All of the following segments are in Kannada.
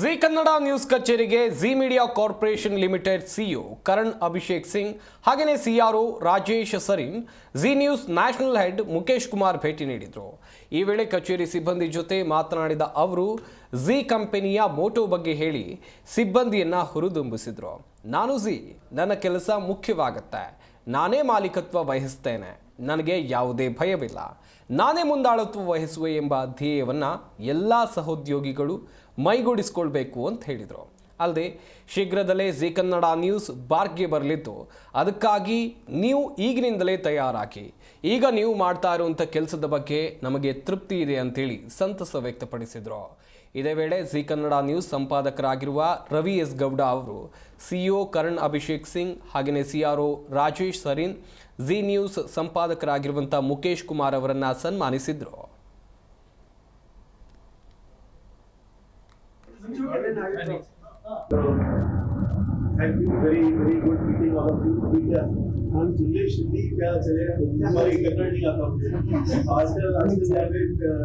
ಜಿ ಕನ್ನಡ ನ್ಯೂಸ್ ಕಚೇರಿಗೆ Zee media corporation limited CEO Karan Abhishek Singh ಹಾಗೆಯೇ CRO Rajesh Sarin, Zee news national head Mukesh Kumar ಭೇಟಿ ನೀಡಿದರು. ಈ ವೇಳೆ ಕಚೇರಿ ಸಿಬ್ಬಂದಿ ಜೊತೆ ಮಾತನಾಡಿದ ಅವರು, ಜಿ ಕಂಪನಿಯ ಮೋಟೋ ಬಗ್ಗೆ ಹೇಳಿ ಸಿಬ್ಬಂದಿಯನ್ನು ಹುರಿದುಂಬಿಸಿದರು. ನಾನು ಜಿ, ನನ್ನ ಕೆಲಸ ಮುಖ್ಯವಾಗುತ್ತೆ. ನಾನೇ ಮಾಲೀಕತ್ವ ವಹಿಸ್ತೇನೆ. ನನಗೆ ಯಾವುದೇ ಭಯವಿಲ್ಲ. ನಾನೇ ಮುಂದಾಳತ್ವ ವಹಿಸುವೆ ಎಂಬ ಧ್ಯೇಯವನ್ನು ಎಲ್ಲ ಸಹೋದ್ಯೋಗಿಗಳು ಮೈಗೂಡಿಸ್ಕೊಳ್ಬೇಕು ಅಂತ ಹೇಳಿದರು. ಅಲ್ಲದೆ ಶೀಘ್ರದಲ್ಲೇ ಜೀ ಕನ್ನಡ ನ್ಯೂಸ್ ಬಾರ್ಗೆ ಬರಲಿದ್ದು, ಅದಕ್ಕಾಗಿ ನೀವು ಈಗಿನಿಂದಲೇ ತಯಾರಾಗಿ. ಈಗ ನೀವು ಮಾಡ್ತಾ ಇರುವಂಥ ಕೆಲಸದ ಬಗ್ಗೆ ನಮಗೆ ತೃಪ್ತಿ ಇದೆ ಅಂತೇಳಿ ಸಂತಸ ವ್ಯಕ್ತಪಡಿಸಿದರು. ಇದೇ ವೇಳೆ ಜಿ ಕನ್ನಡ ನ್ಯೂಸ್ ಸಂಪಾದಕರಾಗಿರುವ ರವಿ ಎಸ್ ಗೌಡ ಅವರು ಸಿಇಒ ಕರಣ್ ಅಭಿಷೇಕ್ ಸಿಂಗ್ ಹಾಗೆಯೇ ಸಿಆರ್ಒ ರಾಜೇಶ್ ಸರೀನ್ ಜಿ ನ್ಯೂಸ್ ಸಂಪಾದಕರಾಗಿರುವಂಥ ಮುಖೇಶ್ ಕುಮಾರ್ ಅವರನ್ನ ಸನ್ಮಾನಿಸಿದ್ರು. Thank you. Very, very good meeting all of you. ठीक है हम इंग्लिश हिंदी क्या चलेगा हमारी कन्नड़ नहीं आता आजकल आजकल पे अ,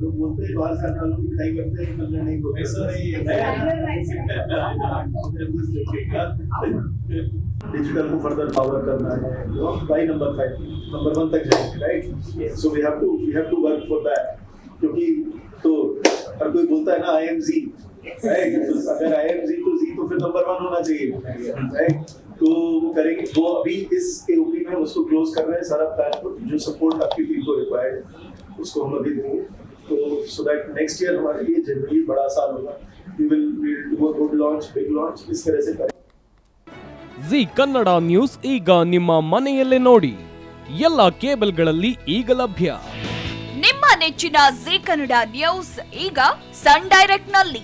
लोग बोलते हैं बाहर से आने वालों की पिटाई करते हैं कन्नड़ नहीं बोलते ऐसा नहीं है डिजिटल को फर्दर पावर करना है by number five number one तक जाएँगे right so we have to we have to work for that क्योंकि तो हर कोई बोलता है ना आई एम जी अगर आई एम जी तो जी तो फिर नंबर वन होना चाहिए राइट तो वो करेंगे वो अभी इस एओपी में उसको क्लोज कर रहे हैं सारा प्लान को जो सपोर्ट आपकी टीम को रिक्वायर्ड है उसको हम अभी देंगे तो सो दैट नेक्स्ट ईयर हमारे लिए जनरली बड़ा साल होगा we will do a good launch big launch इस तरह से करेंगे ಜಿ ಕನ್ನಡ ನ್ಯೂಸ್ ಈಗ ನಿಮ್ಮ ಮನೆಯಲ್ಲೇ ನೋಡಿ ಎಲ್ಲ ಕೇಬಲ್ಗಳಲ್ಲಿ ಈಗ ಲಭ್ಯ ನಿಮ್ಮ ನೆಚ್ಚಿನ ಜಿ ಕನ್ನಡ ನ್ಯೂಸ್ ಈಗ ಸನ್ ಡೈರೆಕ್ಟ್ ನಲ್ಲಿ